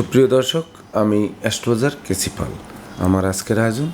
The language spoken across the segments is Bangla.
সুপ্রিয় দর্শক আমি অ্যাস্ট্রোজার কেসিপাল আমার আজকের আয়োজন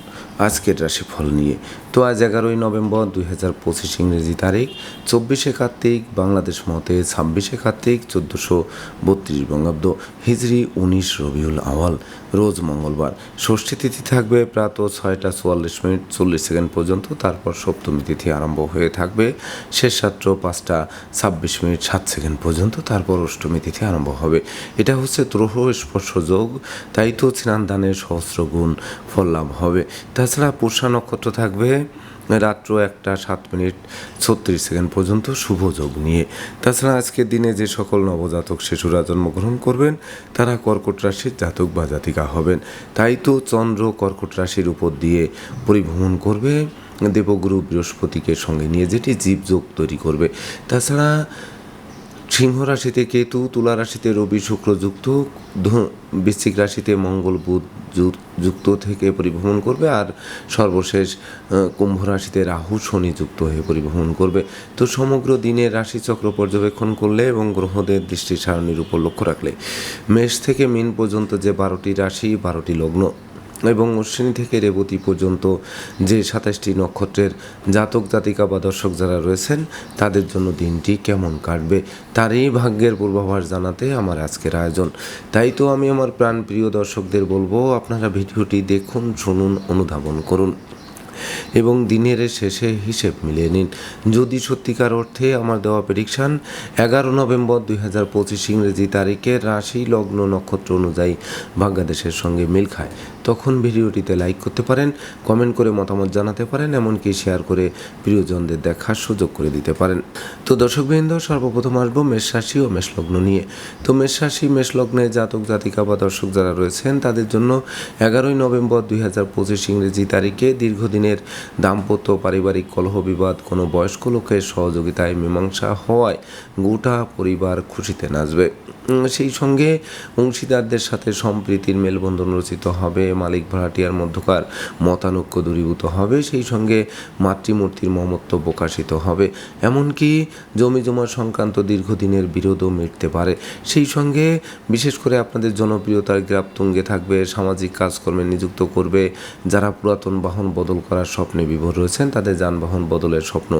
আজকের রাশিফল নিয়ে। তো আজ এগারোই নভেম্বর দুই হাজার পঁচিশ ইংরেজি তারিখ, চব্বিশে কার্তিক, বাংলাদেশ মতে ছাব্বিশে কার্তিক, চোদ্দোশো বত্রিশ বঙ্গাব্দ হিজড়ি উনিশ রবিউল আওয়াল রোজ মঙ্গলবার। ষষ্ঠী তিথি থাকবে প্রাত ছয়টা চুয়াল্লিশ মিনিট, চল্লিশ সেকেন্ড পর্যন্ত, তারপর সপ্তমী তিথি আরম্ভ হয়ে থাকবে। শেষ রাত্র পাঁচটা ছাব্বিশ মিনিট, সাত সেকেন্ড পর্যন্ত, তারপর অষ্টমী তিথি আরম্ভ হবে। এটা হচ্ছে ত্রহ স্পর্শ যোগ, তাই তো স্নান দানের সহস্র গুণ ফল লাভ হবে। তাছাড়া পুষা নক্ষত্র থাকবে? রাত্র একটা, সাত মিনিট, ছত্রিশ সেকেন্ড পর্যন্ত শুভ যোগ নিয়ে। তাছাড়া আজকের দিনে যে সকল নবজাতক শিশুরা জন্মগ্রহণ করবেন, তারা কর্কট রাশির জাতক বা জাতিকা হবেন। তাই তো চন্দ্র কর্কট রাশির উপর দিয়ে পরিভ্রমণ করবে। দেবগুরু বৃহস্পতিকে সঙ্গে নিয়ে যেটি জীবযোগ তৈরি করবে। তাছাড়া সিংহ রাশিতে কেতু, তুলা রাশিতে রবি, শুক্র যুক্ত বৃশ্চিক রাশিতে মঙ্গল, বুধ যুক্ত থেকে পরিভ্রমণ করবে আর সর্বশেষ কুম্ভ রাশিতে রাহু, শনি যুক্ত হয়ে পরিভ্রমণ করবে। তো সমগ্র দিনের রাশিচক্র পর্যবেক্ষণ করলে এবং গ্রহদের দৃষ্টি সারণীর উপর লক্ষ্য রাখলে, মেষ থেকে মিন পর্যন্ত যে বারোটি রাশি, বারোটি লগ্ন এবং অশ্বিনী থেকে রেবতী পর্যন্ত যে সাতাশটি নক্ষত্রের জাতক, জাতিকা বা দর্শক যারা রয়েছেন, তাদের জন্য দিনটি কেমন কাটবে, তার এই ভাগ্যের পূর্বাভাস জানাতে আমার আজকের আয়োজন। তাই তো আমি আমার প্রাণপ্রিয় দর্শকদের বলব, আপনারা ভিডিওটি দেখুন, শুনুন, অনুধাবন করুন এবং দিনের শেষে হিসেব মিলিয়ে নিন। যদি সত্যিকার অর্থে আমার দেওয়া প্রেডিকশান এগারো নভেম্বর দুই হাজার পঁচিশ ইংরেজি তারিখে রাশি, লগ্ন, নক্ষত্র অনুযায়ী বাংলাদেশের সঙ্গে মিল খায়। তখন ভিডিওটিতে লাইক করতে পারেন কমেন্ট করে মতামত জানাতে পারেন, এমনকি শেয়ার করে প্রিয়জনদের দেখার সুযোগ করে দিতে পারেন। তো দর্শকবৃন্দ, সর্বপ্রথম আসব মেষ রাশি ও মেষলগ্ন নিয়ে। তো মেষ মেষলগ্নে জাতক, জাতিকা বা দর্শক যারা রয়েছেন, তাদের জন্য এগারোই নভেম্বর দুই হাজার পঁচিশ ইংরেজি তারিখে দীর্ঘদিনের দাম্পত্য পারিবারিক কলহ বিবাদ, কোনো বয়স্ক লোকের সহযোগিতায় মীমাংসা হওয়ায় গোটা পরিবার খুশিতে নাচবে। সেই সঙ্গে অংশীদারদের সাথে সম্প্রীতির মেলবন্ধন রচিত হবে মালিক ভাড়াটিয়ার মধ্যকার মতানৈক্য দূরীভূত হবে, সেই সঙ্গে মাতৃমূর্তির মমত্ব প্রকাশিত হবে। এমনকি জমি জমা সংক্রান্ত দীর্ঘদিনের বিরোধও মিটতে পারে। সেই সঙ্গে বিশেষ করে আপনাদের জনপ্রিয়তার গ্রাপ তুঙ্গে থাকবে, সামাজিক কাজকর্মে নিযুক্ত করবে, যারা পুরাতন বাহন বদল করার স্বপ্নে বিভোর রয়েছেন, তাদের যানবাহন বদলের স্বপ্ন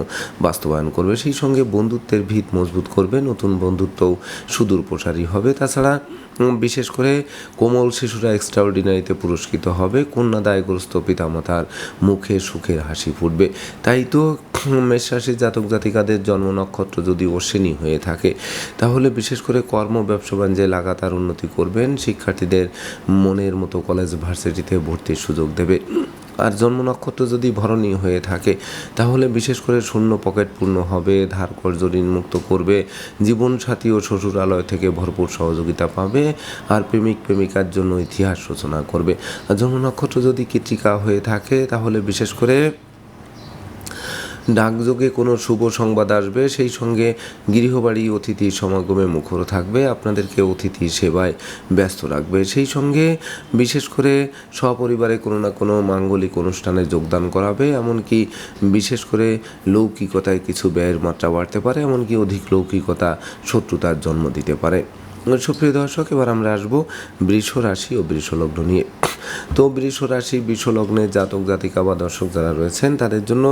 বাস্তবায়ন করবে। সেই সঙ্গে বন্ধুত্বের ভিত মজবুত করবে, নতুন বন্ধুত্বও সুদূর প্রসারী হবে। তাছাড়া বিশেষ করে কোমল শিশুরা এক্সট্রাঅর্ডিনারিতে পুরস্কৃত হবে। কন্যা দায়গ্রস্ত পিতামাতার মুখে সুখের হাসি ফুটবে। তাই তো মেষরাশি জাতক জাতিকাদের জন্ম নক্ষত্র যদি অশ্বিনী হয়ে থাকে, তাহলে বিশেষ করে কর্ম, ব্যবসা বাণিজ্যে লাগাতার উন্নতি করবেন। শিক্ষার্থীদের মনের মতো কলেজ ভার্সিটিতে ভর্তির সুযোগ দেবে। আর জন্ম নক্ষত্র যদি ভরণী হয়ে থাকে, তাহলে বিশেষ করে শূন্য পকেট পূর্ণ হবে, ধার কর্য ঋণ মুক্ত করবে, জীবনসাথী ও শ্বশুরালয় থেকে ভরপুর সহযোগিতা পাবে, আর প্রেমিক প্রেমিকার জন্য ইতিহাস রচনা করবে। আর জন্ম নক্ষত্র যদি কৃতিকা হয়ে থাকে, তাহলে বিশেষ করে ডাকযোগে কোনো শুভ সংবাদ আসবে, সেই সঙ্গে গৃহবাড়ি অতিথি সমাগমে মুখর থাকবে, আপনাদেরকে অতিথি সেবায় ব্যস্ত রাখবে। সেই সঙ্গে বিশেষ করে সপরিবারে কোনো না কোনো মাঙ্গলিক অনুষ্ঠানে যোগদান করাবে, এমনকি বিশেষ করে লৌকিকতায় কিছু ব্যয়ের মাত্রা বাড়তে পারে, এমনকি অধিক লৌকিকতা শত্রুতার জন্ম দিতে পারে। সুপ্রিয় দর্শক, এবার আমরা আসব বৃষ রাশি ও বৃষলগ্ন নিয়ে। তো বৃষ রাশি, বৃষ লগ্নে জাতক, জাতিকা বা দর্শক যারা রয়েছেন, তাদের জন্য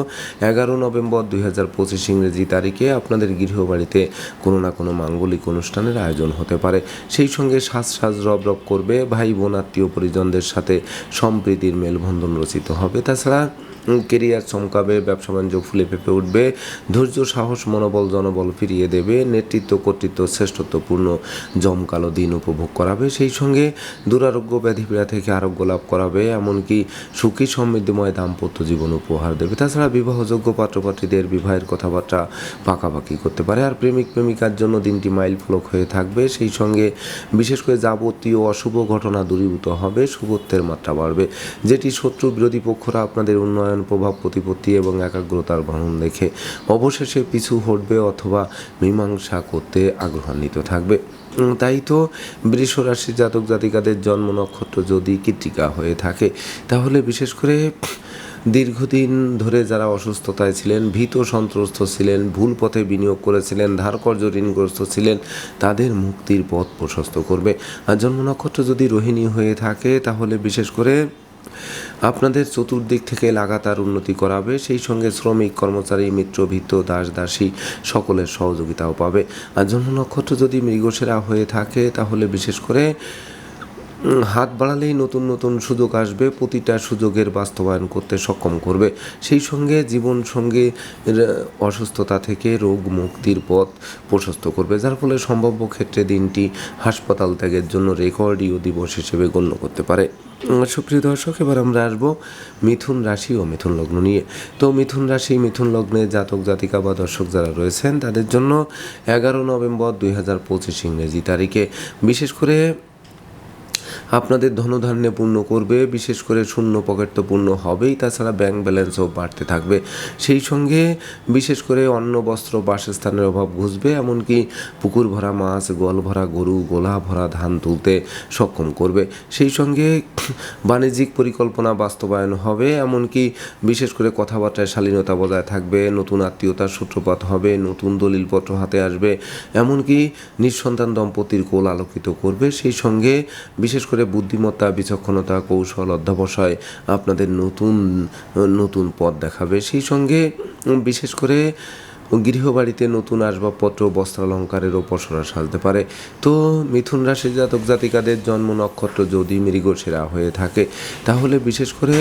এগারো নভেম্বর দুই হাজার পঁচিশ ইংরেজি তারিখে আপনাদের গৃহবাড়িতে কোনো না কোনো মাঙ্গলিক অনুষ্ঠানের আয়োজন হতে পারে। সেই সঙ্গে সাজ সাজ, রব রব করবে ভাই বোন, আত্মীয় পরিজনদের সাথে সম্প্রীতির মেলবন্ধন রচিত হবে। তাছাড়া কেরিয়ার চমকাবে, ব্যবসা বাণিজ্য ফুলে ফেপে উঠবে, ধৈর্য, সাহস, মনোবল, জনবল ফিরিয়ে দেবে, নেতৃত্ব, কর্তৃত্ব, শ্রেষ্ঠত্বপূর্ণ জমকালো দিন উপভোগ করাবে, সেই সঙ্গে দুরারোগ্য ব্যাধিপীড়া থেকে আরোগ্য লাভ করাবে, এমনকি সুখী সমৃদ্ধিময় দাম্পত্য জীবন উপহার দেবে। তাছাড়া বিবাহযোগ্য পাত্রপাত্রীদের বিবাহের কথাবার্তা পাকাপাকি করতে পারে, আর প্রেমিক প্রেমিকার জন্য দিনটি মাইল ফলক হয়ে থাকবে, সেই সঙ্গে বিশেষ করে যাবতীয় অশুভ ঘটনা দূরীভূত হবে, শুভত্বের মাত্রা বাড়বে। যেটি শত্রু বিরোধী পক্ষরা আপনাদের উন্নয়ন প্রভাব, প্রতিপত্তি এবং একাগ্রতার বহন দেখে অবশেষে পিছু হটবে অথবা মীমাংসা করতে আগ্রহান্বিত থাকবে। তাই তো বৃষ রাশির জাতক জাতিকাদের জন্ম নক্ষত্র যদি কৃত্রিকা হয়ে থাকে, তাহলে বিশেষ করে দীর্ঘদিন ধরে যারা অসুস্থতায় ছিলেন, ভীত সন্ত্রস্ত ছিলেন, ভুল পথে বিনিয়োগ করেছিলেন, ধারকর্য ঋণগ্রস্ত ছিলেন, তাদের মুক্তির পথ প্রশস্ত করবে। আর জন্ম নক্ষত্র যদি রোহিণী হয়ে থাকে, তাহলে বিশেষ করে আপনাদের চতুর্দিক থেকে লাগাতার উন্নতি করাবে, সেই সঙ্গে শ্রমিক, কর্মচারী, মিত্র ভিত্ত দাস, দাসী সকলের সহযোগিতাও পাবে। আর জন্ম নক্ষত্র যদি মৃগসেরা হয়ে থাকে, তাহলে বিশেষ করে হাত বাড়ালেই নতুন নতুন সুযোগ আসবে, প্রতিটা সুযোগের বাস্তবায়ন করতে সক্ষম করবে। সেই সঙ্গে জীবন সঙ্গে অসুস্থতা থেকে রোগ মুক্তির পথ প্রশস্ত করবে, যার ফলে সম্ভাব্য ক্ষেত্রে দিনটি হাসপাতাল ত্যাগের জন্য রেকর্ডীয় দিবস হিসেবে গণ্য করতে পারে। সুপ্রিয় দর্শক, এবার আমরা আসব মিথুন রাশি ও মিথুন লগ্ন নিয়ে। তো মিথুন রাশি, মিথুন লগ্নে জাতক, জাতিকা বা দর্শক যারা রয়েছেন, তাদের জন্য এগারো নভেম্বর দুই হাজার পঁচিশ ইংরেজি তারিখে। বিশেষ করে আপনাদের ধনধান্যে পূর্ণ করবে, বিশেষ করে শূন্য পকেট তো পূর্ণ হবেই, তাছাড়া ব্যাংক ব্যালেন্সও বাড়তে থাকবে। সেই সঙ্গে বিশেষ করে অন্ন, বস্ত্র, বাসস্থানের অভাব ঘুষবে, এমনকি পুকুর ভরা মাছ, গোয়াল ভরা গরু, গোলা ভরা ধান তুলতে সক্ষম করবে। সেই সঙ্গে বাণিজ্যিক পরিকল্পনা বাস্তবায়ন হবে, এমনকি বিশেষ করে কথাবার্তায় শালীনতা বজায় থাকবে, নতুন আত্মীয়তার সূত্রপাত হবে, নতুন দলিলপত্র হাতে আসবে, এমনকি নিঃসন্তান দম্পতির কোল আলোকিত করবে। সেই সঙ্গে বিশেষ করে বুদ্ধিমত্তা, বিচক্ষণতা, কৌশল অধ্যাবসায় আপনাদের নতুন নতুন পথ দেখাবে। সেই সঙ্গে বিশেষ করে গৃহবাড়িতে নতুন আসবাবপত্র বস্ত্রালঙ্কারেরও পসরা সাজতে পারে। তো মিথুন রাশির জাতক জাতিকাদের জন্ম নক্ষত্র যদি মৃগশিরা হয়ে থাকে, তাহলে বিশেষ করে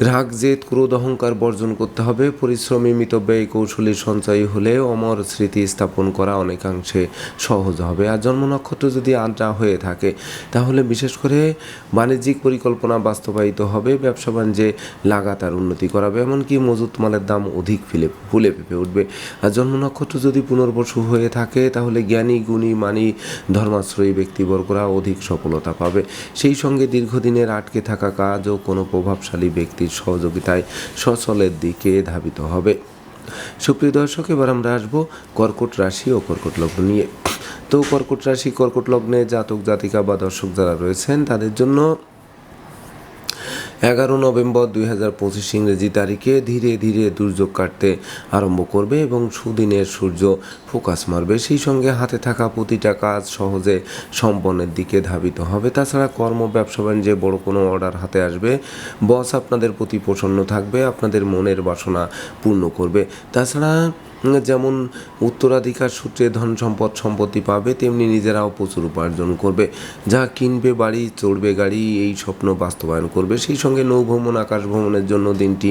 রাগ, জেদ, ক্রোধ, অহংকার বর্জন করতে হবে। পরিশ্রমী, মিতব্যয়ী, কৌশলী সঞ্চয়ী হলে অমর স্মৃতি স্থাপন করা অনেকাংশে সহজ হবে। আর জন্ম নক্ষত্র যদি আড্ডা হয়ে থাকে, তাহলে বিশেষ করে বাণিজ্যিক পরিকল্পনা বাস্তবায়িত হবে, ব্যবসা বাণিজ্যে লাগাতার উন্নতি করাবে, এমনকি মজুত মালের দাম অধিক ফিলে, ফুলে পেঁপে উঠবে। আর জন্ম নক্ষত্র যদি পুনর্বসু হয়ে থাকে, তাহলে জ্ঞানী, গুণী, মানি, ধর্মাশ্রয়ী ব্যক্তিবর্গরা অধিক সফলতা পাবে। সেই সঙ্গে দীর্ঘদিনের আটকে থাকা কাজ ও কোনো প্রভাবশালী ব্যক্তির সহযোগিতায় সচলের দিকে ধাবিত হবে। সুপ্রিয় দর্শক, এবার আমরা আসব কর্কট রাশি ও কর্কট লগ্ন নিয়ে। তো কর্কট রাশি, কর্কট লগ্নে জাতক জাতিকা বা দর্শক যারা রয়েছেন, তাদের জন্য এগারো নভেম্বর দুই হাজার পঁচিশ ইংরেজি তারিখে ধীরে ধীরে দুর্যোগ কাটতে আরম্ভ করবে এবং সুদিনের সূর্য ফোকাস মারবে। সেই সঙ্গে হাতে থাকা প্রতিটা কাজ সহজে সম্পন্নের দিকে ধাবিত হবে। তাছাড়া কর্ম, ব্যবসা বাণিজ্যে বড় কোনো অর্ডার হাতে আসবে। বস, আপনাদের প্রতি প্রসন্ন থাকবে, আপনাদের মনের বাসনা পূর্ণ করবে। তাছাড়া যেমন উত্তরাধিকার সূত্রে ধন সম্পদ সম্পত্তি পাবে, তেমনি নিজেরাও প্রচুর উপার্জন করবে। যা কিনবে, বাড়ি, চড়বে, গাড়ি, এই স্বপ্ন বাস্তবায়ন করবে। সেই সঙ্গে নৌভ্রমণ আকাশ ভ্রমণের জন্য দিনটি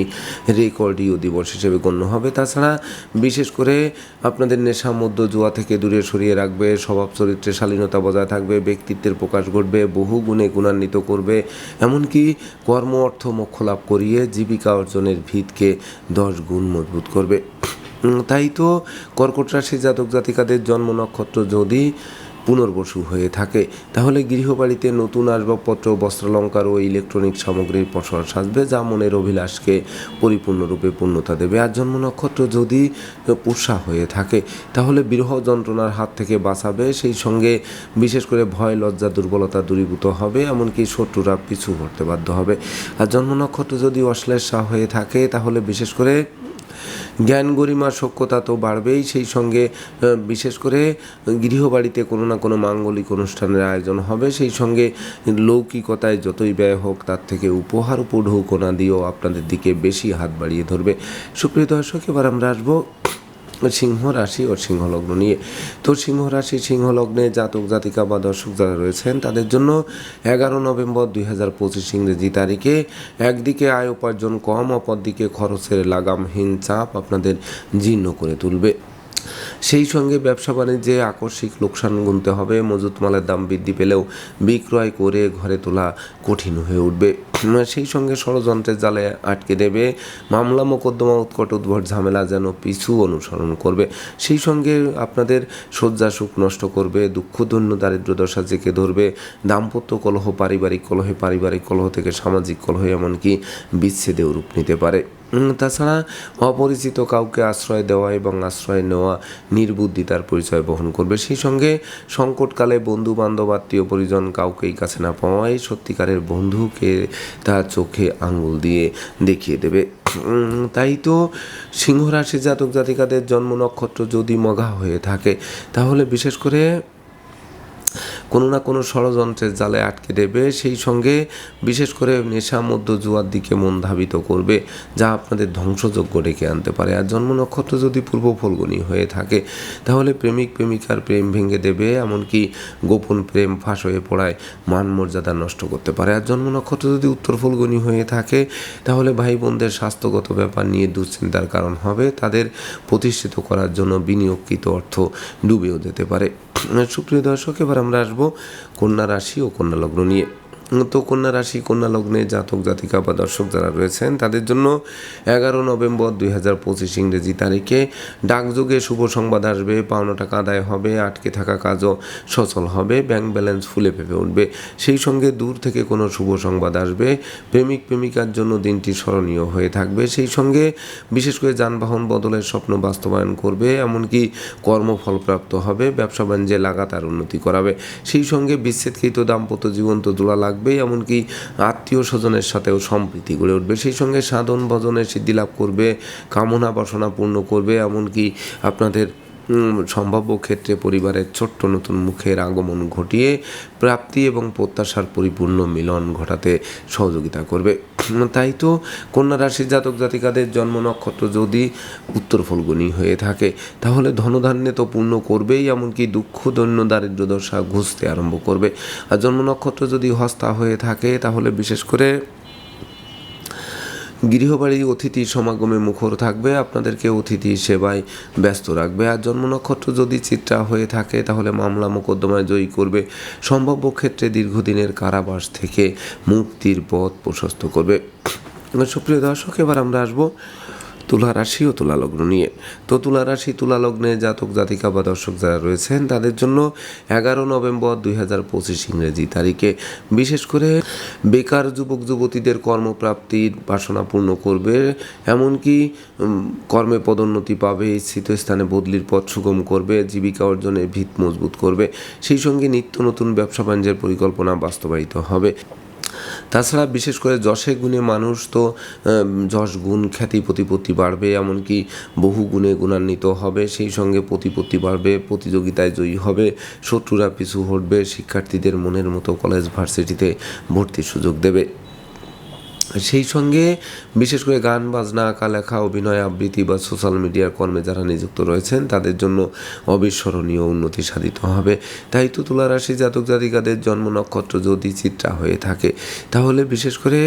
রেকর্ডীয় দিবস হিসেবে গণ্য হবে। তাছাড়া বিশেষ করে আপনাদের নেশা মধ্য জুয়া থেকে দূরে সরিয়ে রাখবে, স্বভাব চরিত্রে শালীনতা বজায় থাকবে, ব্যক্তিত্বের প্রকাশ ঘটবে, বহু গুণে গুণান্বিত করবে। এমনকি কর্ম, অর্থ, মোক্ষ লাভ করিয়ে জীবিকা অর্জনের ভিতকে দশ গুণ মজবুত করবে। তাই তো কর্কট রাশি জাতক জাতিকাদের জন্ম নক্ষত্র যদি পুনর্বসু হয়ে থাকে, তাহলে গৃহবাড়িতে নতুন আসবাবপত্র, বস্ত্রালঙ্কার ও ইলেকট্রনিক সামগ্রীর পসর সাজবে, যা মনের অভিলাষকে পরিপূর্ণরূপে পূর্ণতা দেবে। আর জন্ম নক্ষত্র যদি পোষা হয়ে থাকে, তাহলে বিরহ যন্ত্রণার হাত থেকে বাঁচাবে। সেই সঙ্গে বিশেষ করে ভয়, লজ্জা, দুর্বলতা দূরীভূত হবে, এমনকি শত্রুরা পিছু হতে বাধ্য হবে। আর জন্ম নক্ষত্র যদি অশ্লেষা হয়ে থাকে, তাহলে বিশেষ করে জ্ঞান গরিমা সক্ষতা তো বাড়বেই। সেই সঙ্গে বিশেষ করে গৃহবাড়িতে কোনো না কোনো মাঙ্গলিক অনুষ্ঠানের আয়োজন হবে। সেই সঙ্গে লৌকিকতায় যতই ব্যয় হোক, তার থেকে উপহার উপ ঢৌকোনা দিয়েও আপনাদের দিকে বেশি হাত বাড়িয়ে ধরবে। সুপ্রিয় দর্শক, এবার আমরা আসব সিংহ রাশি ও সিংহ লগ্ন নিয়ে। তো সিংহ রাশি, সিংহ লগ্নে জাতক, জাতিকা বা দর্শক যারা রয়েছেন, তাদের জন্য এগারো নভেম্বর দুই হাজার পঁচিশ ইংরেজি তারিখে একদিকে আয় উপার্জন কম, অপরদিকে খরচের লাগামহীন চাপ আপনাদের জীর্ণ করে তুলবে। সেই সঙ্গে ব্যবসা বাণিজ্যে আকস্মিক লোকসান গুনতে হবে। মজুত মালের দাম বৃদ্ধি পেলেও বিক্রয় করে ঘরে তোলা কঠিন হয়ে উঠবে। সেই সঙ্গে ষড়যন্ত্রের জালে আটকে দেবে। মামলা মোকদ্দমা উৎকট উদ্ভট ঝামেলা যেন পিছু অনুসরণ করবে। সেই সঙ্গে আপনাদের শয্যা সুখ নষ্ট করবে, দুঃখ দৈন্য দারিদ্র, দশা জেঁকে ধরবে। দাম্পত্য কলহ, পারিবারিক কলহে পারিবারিক কলহ থেকে সামাজিক কলহ এমনকি বিচ্ছেদেও রূপ নিতে পারে। তাছাড়া অপরিচিত কাউকে আশ্রয় দেওয়া এবং আশ্রয় নেওয়া নির্বুদ্ধিতার পরিচয় বহন করবে। সেই সঙ্গে সংকটকালে বন্ধু বান্ধব আত্মীয় পরিজন কাউকেই কাছে না পাওয়াই সত্যিকারের বন্ধুকে তার চোখে আঙুল দিয়ে দেখিয়ে দেবে। তাই তো সিংহ রাশি জাতক জাতিকাদের জন্ম নক্ষত্র যদি মঘা হয়ে থাকে, তাহলে বিশেষ করে কোনো না কোনো ষড়যন্ত্রের জালে আটকে দেবে। সেই সঙ্গে বিশেষ করে নেশা মধ্য জুয়ার দিকে মন ধাবিত করবে, যা আপনাদের ধ্বংসযোগ্য ডেকে আনতে পারে। আর জন্ম নক্ষত্র যদি পূর্ব ফলগুনি হয়ে থাকে, তাহলে প্রেমিক প্রেমিকার প্রেম ভেঙে দেবে, এমনকি গোপন প্রেম ফাঁস হয়ে পড়ায় মান মর্যাদা নষ্ট করতে পারে। আর জন্ম নক্ষত্র যদি উত্তর ফলগুনি হয়ে থাকে, তাহলে ভাই বোনদের স্বাস্থ্যগত ব্যাপার নিয়ে দুশ্চিন্তার কারণ হবে। তাদের প্রতিষ্ঠিত করার জন্য বিনিয়োগকৃত অর্থ ডুবেও যেতে পারে। সুপ্রিয় দর্শক এবার আমরা আসব কন্যা রাশি ও কন্যা লগ্ন নিয়ে। তো কন্যা রাশি, কন্যা লগ্নে জাতক, জাতিকা বা দর্শক যারা রয়েছেন, তাদের জন্য এগারো নভেম্বর দুই হাজার পঁচিশ ইংরেজি তারিখে ডাকযোগে শুভ সংবাদ আসবে। পাওনা টাকা আদায় হবে, আটকে থাকা কাজও সচল হবে, ব্যাংক ব্যালেন্স ফুলে ফেপে উঠবে। সেই সঙ্গে দূর থেকে কোনো শুভ সংবাদ আসবে। প্রেমিক, প্রেমিকার জন্য দিনটি স্মরণীয় হয়ে থাকবে। সেই সঙ্গে বিশেষ করে যানবাহন বদলের স্বপ্ন বাস্তবায়ন করবে, এমনকি কর্মফল প্রাপ্ত হবে, ব্যবসা বাণিজ্যে লাগাতার উন্নতি করাবে। সেই সঙ্গে বিচ্ছেদকৃত দাম্পত্য জীবন্ত জোড়া লাগবে। এমনকি আত্মীয় স্বজনের সাথেও সম্প্রীতি গড়ে উঠবে। সেই সঙ্গে সাধন ভজনের সিদ্ধি লাভ করবে, কামনা বাসনা পূর্ণ করবে, এমনকি আপনাদের সম্ভাব্য ক্ষেত্রে পরিবারের ছোট্ট নতুন মুখের আগমন ঘটিয়ে প্রাপ্তি এবং প্রত্যাশার পরিপূর্ণ মিলন ঘটাতে সহযোগিতা করবে। তাই তো কন্যা রাশির জাতক জাতিকাদের জন্ম নক্ষত্র যদি উত্তর ফলগুনি হয়ে থাকে, তাহলে ধনধান্যে তো পূর্ণ করবেই, এমনকি দুঃখ, দৈন্য, দারিদ্র দশা ঘুষতে আরম্ভ করবে। আর জন্ম নক্ষত্র যদি হস্তা হয়ে থাকে, তাহলে বিশেষ করে গৃহবাড়ি অতিথি সমাগমে মুখর থাকবে, আপনাদেরকে অতিথি সেবায় ব্যস্ত রাখবে। আর জন্ম নক্ষত্র যদি চিত্রা হয়ে থাকে, তাহলে মামলা মোকদ্দমায় জয়ী করবে। সম্ভাব্য ক্ষেত্রে দীর্ঘদিনের কারাবাস থেকে মুক্তির পথ প্রশস্ত করবে। সুপ্রিয় দর্শক, এবার আমরা আসব তুলা রাশি ও তুলা লগ্ন নিয়ে। তো তুলা রাশি, তুলা লগ্নে জাতক, জাতিকা বা দর্শক যারা রয়েছেন, তাদের জন্য এগারো নভেম্বর দুই হাজার পঁচিশ ইংরেজি তারিখে বিশেষ করে বেকার যুবক, যুবতীদের কর্মপ্রাপ্তির বাসনা পূর্ণ করবে, এমনকি কর্মে পদোন্নতি পাবে ইচ্ছিত স্থানে বদলির পথ সুগম করবে, জীবিকা অর্জনের ভিত মজবুত করবে, সেই সঙ্গে নিত্য নতুন ব্যবসা বাণিজ্যের পরিকল্পনা বাস্তবায়িত হবে। তাছাড়া বিশেষ করে যশে গুণে মানুষ তো যশ গুণ খ্যাতি প্রতিপত্তি বাড়বে, এমনকি বহু গুণে গুণান্বিত হবে, সেই সঙ্গে প্রতিপত্তি বাড়বে, প্রতিযোগিতায় জয়ী হবে, শত্রুরা পিছু হটবে, শিক্ষার্থীদের মনের মতো কলেজ ভার্সিটিতে ভর্তির সুযোগ দেবে। সেই সঙ্গে বিশেষ করে গান, বাজনা আঁকা লেখা অভিনয়, আবৃত্তি বা সোশ্যাল মিডিয়ার কর্মে যারা নিযুক্ত রয়েছেন, তাদের জন্য অবিস্মরণীয় উন্নতি সাধিত হবে। তাই তো তুলা রাশি জাতক জাতিকাদের জন্ম নক্ষত্র যদি চিত্রা হয়ে থাকে, তাহলে বিশেষ করে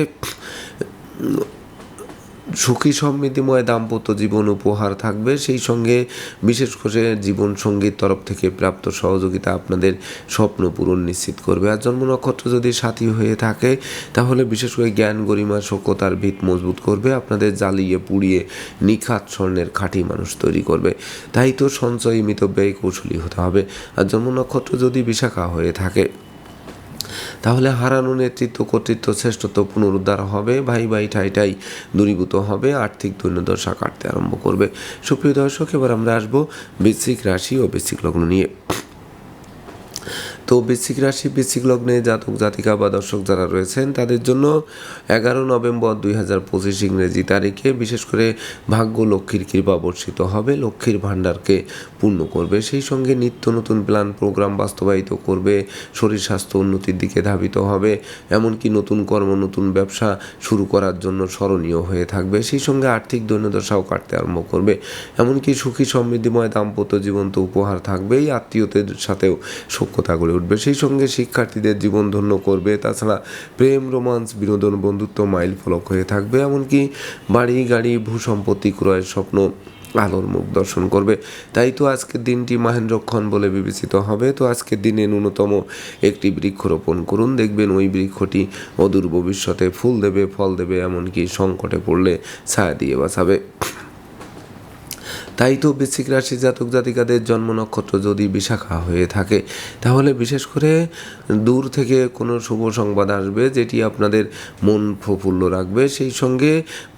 সুখী সমৃদ্ধিময় দাম্পত্য জীবন উপহার থাকবে। সেই সঙ্গে বিশেষ করে জীবন সঙ্গীর তরফ থেকে প্রাপ্ত সহযোগিতা আপনাদের স্বপ্ন পূরণ নিশ্চিত করবে। আর জন্ম নক্ষত্র যদি সাথী হয়ে থাকে, তাহলে বিশেষ করে জ্ঞান, গরিমা, সভ্যতার ভিত মজবুত করবে। আপনাদের জ্বালিয়ে পুড়িয়ে নিখাত স্বর্ণের খাঁটি মানুষ তৈরি করবে। তাই তো সঞ্চয় মিতব্যয় কৌশলী হতে হবে। আর জন্ম নক্ষত্র যদি বিশাখা হয়ে থাকে তাহলে হারানো নেতৃত্ব, কর্তৃত্ব শ্রেষ্ঠত্ব পুনরুদ্ধার হবে। ভাই ভাই ঠাই ঠাই দূরীভূত হবে। আর্থিক দৈন্যদশা কাটতে আরম্ভ করবে। সুপ্রিয় দর্শক, এবার আমরা আসব বৃশ্চিক রাশি ও বৃশ্চিক লগ্ন নিয়ে। তো বৃশ্চিক রাশি, বৃশ্চিক লগ্নে জাতক, জাতিকা বা দর্শক যারা রয়েছেন, তাদের জন্য এগারো নভেম্বর দুই হাজার পঁচিশ ইংরেজি তারিখে বিশেষ করে ভাগ্য লক্ষ্মীর কৃপা বর্ষিত হবে, লক্ষ্মীর ভাণ্ডারকে পূর্ণ করবে। সেই সঙ্গে নিত্য নতুন প্ল্যান প্রোগ্রাম বাস্তবায়িত করবে, শরীর স্বাস্থ্য উন্নতির দিকে ধাবিত হবে, এমনকি নতুন কর্ম, নতুন ব্যবসা শুরু করার জন্য স্মরণীয় হয়ে থাকবে। সেই সঙ্গে আর্থিক দৈন্যদশাও কাটতে আরম্ভ করবে। এমনকি সুখী সমৃদ্ধিময় দাম্পত্য জীবন তো উপহার থাকবেই, আত্মীয়দের সাথেও সখ্যতা গড়ে উঠবে। সেই সঙ্গে শিক্ষার্থীদের জীবন ধন্য করবে। তাছাড়া প্রেম, রোমান্স, বিনোদন, বন্ধুত্ব মাইল ফলক হয়ে থাকবে। এমনকি বাড়ি, গাড়ি, ভূ সম্পত্তি ক্রয়ের স্বপ্ন আলোর মুখ দর্শন করবে। তাই তো আজকের দিনটি মাহেন্দ্রক্ষণ বলে বিবেচিত হবে। তো আজকের দিনে ন্যূনতম একটি বৃক্ষরোপণ করুন। দেখবেন ওই বৃক্ষটি অদূর ভবিষ্যতে ফুল দেবে, ফল দেবে, এমনকি সংকটে পড়লে ছায়া দিয়ে বাঁচাবে। তাই তো বৃশ্চিক রাশি জাতক জাতিকাদের জন্ম নক্ষত্র যদি বিশাখা হয়ে থাকে, তাহলে বিশেষ করে দূর থেকে কোনো শুভ সংবাদ আসবে যেটি আপনাদের মন প্রফুল্ল রাখবে। সেই সঙ্গে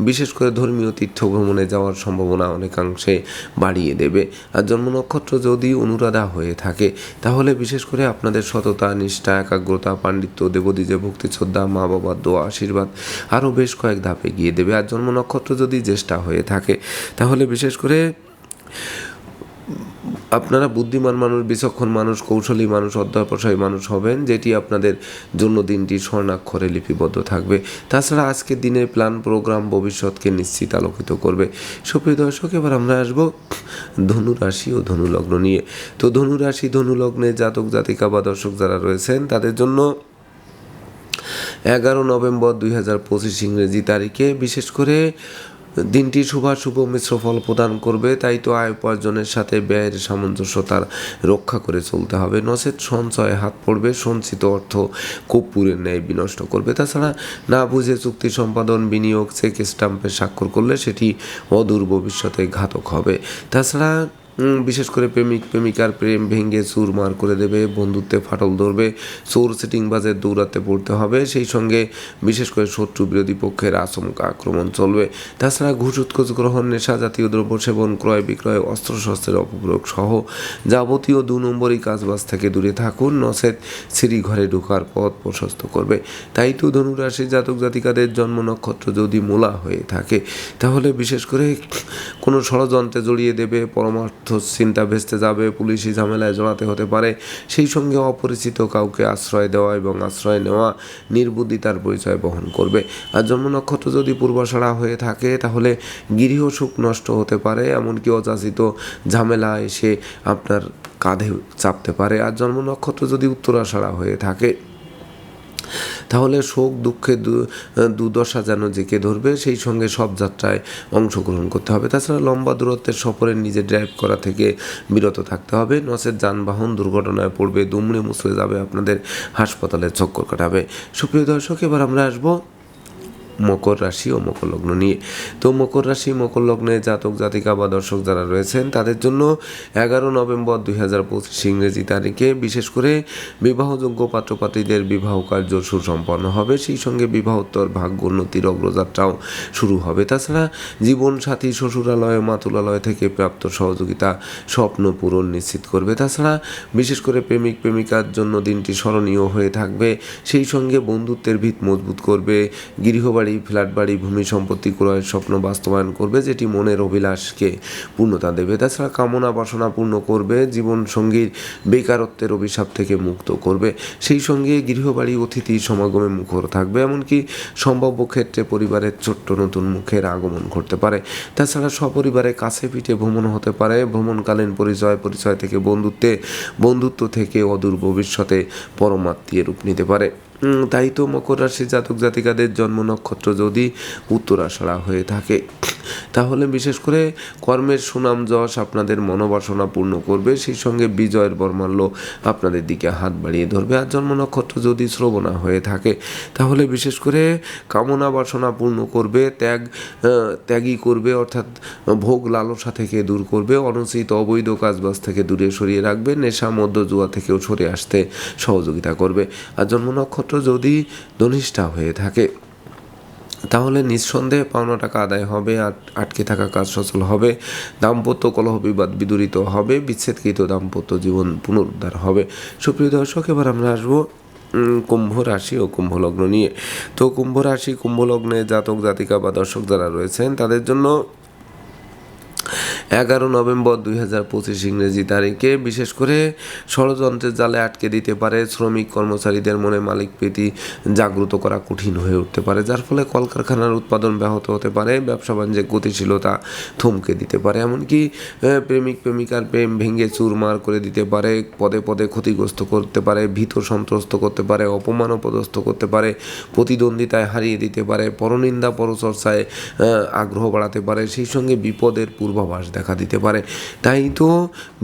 বিশেষ করে ধর্মীয় তীর্থ ভ্রমণে যাওয়ার সম্ভাবনা অনেকাংশে বাড়িয়ে দেবে। আর জন্ম নক্ষত্র যদি অনুরাধা হয়ে থাকে, তাহলে বিশেষ করে আপনাদের সততা, নিষ্ঠা, একাগ্রতা, পাণ্ডিত্য, দেবদীজে ভক্তি শ্রদ্ধা, মা বাবার দোয়া, আশীর্বাদ আরও বেশ কয়েক ধাপে গিয়ে দেবে। আর জন্ম নক্ষত্র যদি জ্যেষ্ঠা হয়ে থাকে, তাহলে বিশেষ করে আপনারা বুদ্ধিমান মানুষ, বিচক্ষণ মানুষ, কৌশলী মানুষ অধ্যবসায়ী মানুষ হবেন, যেটি আপনাদের জন্য দিনটি স্বর্ণাক্ষরে লিপিবদ্ধ থাকবে। তাছাড়া আজকের দিনের প্ল্যান প্রোগ্রাম ভবিষ্যৎকে নিশ্চিত আলোকিত করবে। সুপ্রিয় দর্শক, এবার আমরা আসব ধনু রাশি ও ধনুলগ্ন নিয়ে। তো ধনু রাশি ধনু জাতক, জাতিকা বা দর্শক যারা রয়েছেন, তাদের জন্য এগারো নভেম্বর দুই হাজার পঁচিশ ইংরেজি তারিখে বিশেষ করে দিনটি শুভাশুভ মিশ্র ফল প্রদান করবে, তাই তো আয় উপার্জনের সাথে ব্যয়ের সামঞ্জস্যতার রক্ষা করে চলতে হবে। নচেত সঞ্চয়ে হাত পড়বে, সঞ্চিত অর্থ কর্পূরের ন্যায় বিনষ্ট করবে। তাছাড়া না বুঝে চুক্তি সম্পাদন, বিনিয়োগ, চেক স্টাম্পে স্বাক্ষর করলে সেটি অদূর ভবিষ্যতে ঘাতক হবে। তাছাড়া বিশেষ করে প্রেমিক, প্রেমিকার প্রেম ভেঙে চুরমার করে দেবে, বন্ধুত্বে ফাটল ধরবে চোর সিটিং বাজে দৌড়াতে পড়তে হবে, সেই সঙ্গে বিশেষ করে শত্রু বিরোধী পক্ষের আচমকা আক্রমণ চলবে। তাছাড়া ঘুষ উৎকোচ গ্রহণ, নেশা জাতীয় দ্রব্য সেবন, ক্রয় বিক্রয়, অস্ত্রশস্ত্রের অপপ্রয়োগ সহ যাবতীয় দু নম্বরই কাজবাজ থেকে দূরে থাকুন, নচেত সিঁড়ি ঘরে ঢোকার পথ প্রশস্ত করবে। তাই তো ধনুরাশি জাতক জাতিকাদের জন্ম নক্ষত্র যদি মূলা হয়ে থাকে, তাহলে বিশেষ করে কোনো ষড়যন্ত্রে জড়িয়ে দেবে, পরমার্থ চিন্তা ভেস্তে যাবে, পুলিশি ঝামেলায় জড়াতে হতে পারে। সেই সঙ্গে অপরিচিত কাউকে আশ্রয় দেওয়া এবং আশ্রয় নেওয়া নির্বুদ্ধিতার পরিচয় বহন করবে। আর জন্ম নক্ষত্র যদি পূর্বাষাড়া হয়ে থাকে, তাহলে গৃহ সুখ নষ্ট হতে পারে, এমনকি অযাচিত ঝামেলা এসে আপনার কাঁধে চাপতে পারে। আর জন্ম নক্ষত্র যদি উত্তরাষাড়া হয়ে থাকে তাহলে শোক, দুঃখে দুর্দশা যেন জেঁকে ধরবে, সেই সঙ্গে সব যাত্রায় অংশগ্রহণ করতে হবে। তাছাড়া লম্বা দূরত্বের সফরে নিজে ড্রাইভ করা থেকে বিরত থাকতে হবে। নচেত যানবাহন দুর্ঘটনায় পড়বে, দুমড়ে মুচড়ে যাবে, আপনাদের হাসপাতালে চক্কর কাটাবে। সুপ্রিয় দর্শক, এবার আমরা আসব মকর রাশি ও মকর লগ্ন নিয়ে। তো মকর রাশি, মকর লগ্নে জাতক, জাতিকা বা দর্শক যারা রয়েছেন, তাদের জন্য এগারো নভেম্বর দুই হাজার পঁচিশ ইংরেজি তারিখে বিশেষ করে বিবাহযোগ্য পাত্রপাত্রীদের বিবাহ কার্য সুসম্পন্ন হবে। সেই সঙ্গে বিবাহোত্তর, ভাগ্য উন্নতির অগ্রযাত্রাও শুরু হবে। তাছাড়া জীবন সাথী শ্বশুরালয়, মাতুলালয় থেকে প্রাপ্ত সহযোগিতা স্বপ্ন পূরণ নিশ্চিত করবে। তাছাড়া বিশেষ করে প্রেমিক, প্রেমিকার জন্য দিনটি স্মরণীয় হয়ে থাকবে। সেই সঙ্গে বন্ধুত্বের ভিত মজবুত করবে। গৃহবাড়ি ফ্ল্যাট বাড়ি, ভূমি সম্পত্তি ক্রয়ের স্বপ্ন বাস্তবায়ন করবে, যেটি মনের অভিলাষকে পূর্ণতা দেবে। তাছাড়া কামনা বাসনা পূর্ণ করবে জীবন সঙ্গীর বেকারত্বের অভিশাপ থেকে মুক্ত করবে। সেই সঙ্গে গৃহবাড়ি, অতিথি সমাগমে মুখর থাকবে। এমনকি সম্ভাব্য ক্ষেত্রে পরিবারের ছোট্ট নতুন মুখের আগমন ঘটতে পারে। তাছাড়া সপরিবারে কাছে পিঠে ভ্রমণ হতে পারে। ভ্রমণকালীন পরিচয় পরিচয় থেকে বন্ধুত্বে, বন্ধুত্ব থেকে অদূর ভবিষ্যতে পরমাত্মীয় রূপ নিতে পারে। তাই তো মকর রাশি জাতক জাতিকাদের জন্ম নক্ষত্র যদি উত্তরাষাড়া হয়ে থাকে, তাহলে বিশেষ করে কর্মের সুনাম যশ আপনাদের মনোবাসনা পূর্ণ করবে, সেই সঙ্গে বিজয়ের বর্মাল্য আপনাদের দিকে হাত বাড়িয়ে ধরবে। আর জন্ম নক্ষত্র যদি শ্রবণা হয়ে থাকে, তাহলে বিশেষ করে কামনা বাসনা পূর্ণ করবে, ত্যাগ ত্যাগী করবে, অর্থাৎ ভোগ লালসা থেকে দূর করবে, অনুচিত অবৈধ কাজবাজ থেকে দূরে সরিয়ে রাখবে, নেশা মধ্য জুয়া থেকেও সরে আসতে সহযোগিতা করবে। আর জন্ম নক্ষত্র যদি ধনিষ্ঠা হয়ে থাকে, তাহলে নিঃসন্দেহে পাওনা টাকা আদায় হবে আটকে থাকা কাজ সচল হবে, দাম্পত্য কলহ বিবাদ বিদূরিত হবে, বিচ্ছেদকৃত দাম্পত্য জীবন পুনরুদ্ধার হবে। সুপ্রিয় দর্শক, এবার আমরা আসব কুম্ভ রাশি ও কুম্ভ লগ্ন নিয়ে। তো কুম্ভ রাশি, কুম্ভ লগ্নে জাতক, জাতিকা বা দর্শক যারা রয়েছেন, তাদের জন্য এগারো নভেম্বর দুই হাজার পঁচিশ ইংরেজি তারিখে বিশেষ করে ষড়যন্ত্রের জালে আটকে দিতে পারে শ্রমিক কর্মচারীদের মনে মালিক প্রীতি জাগ্রত করা কঠিন হয়ে উঠতে পারে, যার ফলে কলকারখানার উৎপাদন ব্যাহত হতে পারে, ব্যবসা বাণিজ্যের গতিশীলতা থমকে দিতে পারে। এমনকি প্রেমিক প্রেমিকার প্রেম ভেঙে চুরমার করে দিতে পারে, পদে পদে ক্ষতিগ্রস্ত করতে পারে, ভীত সন্ত্রস্ত করতে পারে, অপমান পদস্থ করতে পারে, প্রতিদ্বন্দ্বিতায় হারিয়ে দিতে পারে, পরনিন্দা পরচর্চায় আগ্রহ বাড়াতে পারে, সেই সঙ্গে বিপদের পূর্বাভাস দেখা দিতে পারে। তাই তো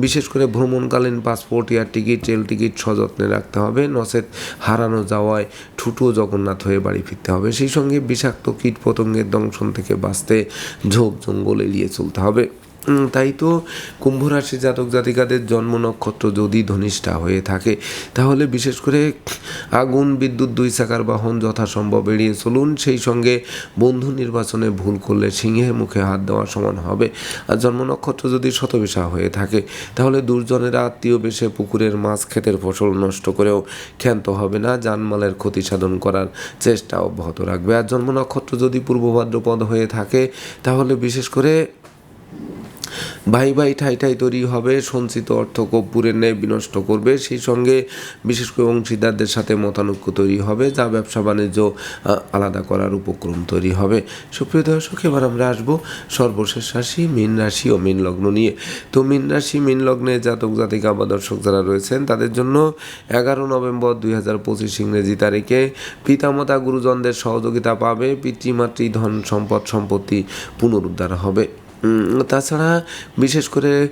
বিশেষ করে ভ্রমণকালীন passport, air ticket, rail ticket সযত্নে রাখতে হবে। নচেত হারানো যাওয়ায় ঠুটো জগন্নাথ হয়ে বাড়ি ফিরতে হবে। সেই সঙ্গে বিষাক্ত কীট পতঙ্গের দংশন থেকে বাঁচতে ঝোপ জঙ্গল এড়িয়ে চলতে হবে। তাই তো কুম্ভ রাশি জাতক জাতিকাদের জন্ম নক্ষত্র যদি ধনিষ্ঠা হয়ে থাকে, তাহলে বিশেষ করে আগুন, বিদ্যুৎ, দুই চাকার বাহন যথাসম্ভব এড়িয়ে চলুন। সেই সঙ্গে বন্ধু নির্বাচনে ভুল করলে সিংহের মুখে হাত দেওয়া সমান হবে। আর জন্ম নক্ষত্র যদি শতবিশা হয়ে থাকে, তাহলে দুর্জনেরা আত্মীয় বেশে পুকুরের মাছ ক্ষেতের ফসল নষ্ট করেও ক্ষান্ত হবে না। জানমালের ক্ষতি সাধন করার চেষ্টা অব্যাহত রাখবে। আর জন্ম নক্ষত্র যদি পূর্ব ভাদ্রপদ হয়ে থাকে, তাহলে বিশেষ করে ভাই ভাই ঠাই ঠাই তৈরি হবে, সঞ্চিত অর্থ কর্পূরের ন্যায় বিনষ্ট করবে, সেই সঙ্গে বিশেষ করে অংশীদারদের সাথে মতানৈক্য তৈরি হবে, যা ব্যবসা বাণিজ্য আলাদা করার উপক্রম তৈরি হবে। সুপ্রিয় দর্শক, এবার আমরা আসব সর্বশেষ রাশি, মীন রাশি ও মীন লগ্ন নিয়ে। তো মীন রাশি, মীন লগ্নে জাতক, জাতিকা বা দর্শক যারা রয়েছেন, তাদের জন্য এগারো নভেম্বর দুই হাজার পঁচিশ ইংরেজি তারিখে পিতামাতা গুরুজনদের সহযোগিতা পাবে, পিতৃমাতৃ ধন সম্পদ সম্পত্তি পুনরুদ্ধার হবে। তাছাড়া বিশেষ করে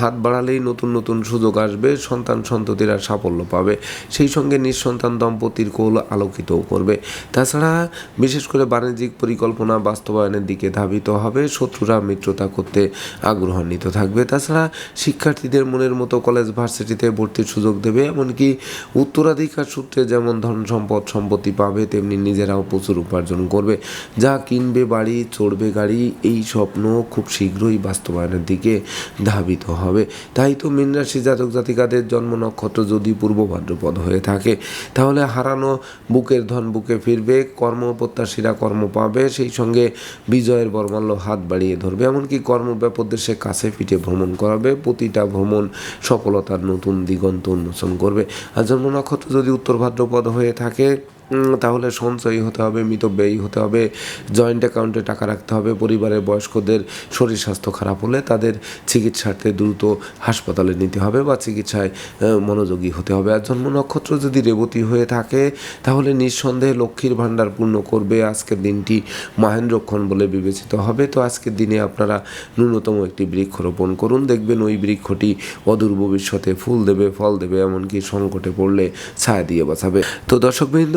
হাত বাড়ালেই নতুন নতুন সুযোগ আসবে, সন্তান সন্ততিরা সাফল্য পাবে, সেই সঙ্গে নিঃসন্তান দম্পতির কোল আলোকিতও করবে। তাছাড়া বিশেষ করে বাণিজ্যিক পরিকল্পনা বাস্তবায়নের দিকে ধাবিত হবে, শত্রুরা মিত্রতা করতে আগ্রহান্বিত থাকবে। তাছাড়া শিক্ষার্থীদের মনের মতো কলেজ ভার্সিটিতে ভর্তির সুযোগ দেবে, এমনকি উত্তরাধিকার সূত্রে যেমন ধন সম্পদ সম্পত্তি পাবে, তেমনি নিজেরাও প্রচুর উপার্জন করবে। যা কিনবে, বাড়ি, চড়বে, গাড়ি, এই স্বপ্ন খুব শীঘ্রই বাস্তবায়নের দিকে ধাবিত হবে। তাই তো মীন রাশি জাতক জাতিকাদের জন্ম নক্ষত্র যদি পূর্ব ভাদ্রপদ হয়ে থাকে, তাহলে হারানো বুকের ধন বুকে ফিরবে, কর্ম প্রত্যাশীরা কর্ম পাবে, সেই সঙ্গে বিজয়ের বর্মাল্য হাত বাড়িয়ে ধরবে। এমনকি কর্ম কর্মব্যাপদের সে কাছে পিঠে ভ্রমণ করাবে, প্রতিটা ভ্রমণ সফলতার নতুন দিগন্ত উন্মোচন করবে। আর জন্ম নক্ষত্র যদি উত্তর ভাদ্রপদ হয়ে থাকে তাহলে সঞ্চয়ী হতে হবে মিতব্যয়ী হতে হবে জয়েন্ট অ্যাকাউন্টে টাকা রাখতে হবে, পরিবারের বয়স্কদের শরীর স্বাস্থ্য খারাপ হলে তাদের চিকিৎসার্থে দ্রুত হাসপাতালে নিতে হবে বা চিকিৎসায় মনোযোগী হতে হবে। আর জন্ম নক্ষত্র যদি রেবতী হয়ে থাকে, তাহলে নিঃসন্দেহে লক্ষ্মীর ভাণ্ডার পূর্ণ করবে। আজকের দিনটি মাহেন্দ্রক্ষণ বলে বিবেচিত হবে। তো আজকের দিনে আপনারা ন্যূনতম একটি বৃক্ষ রোপণ করুন। দেখবেন ওই বৃক্ষটি অদূর ভবিষ্যতে ফুল দেবে, ফল দেবে, এমনকি সংকটে পড়লে ছায়া দিয়ে বাঁচাবে। তো দর্শকবৃন্দ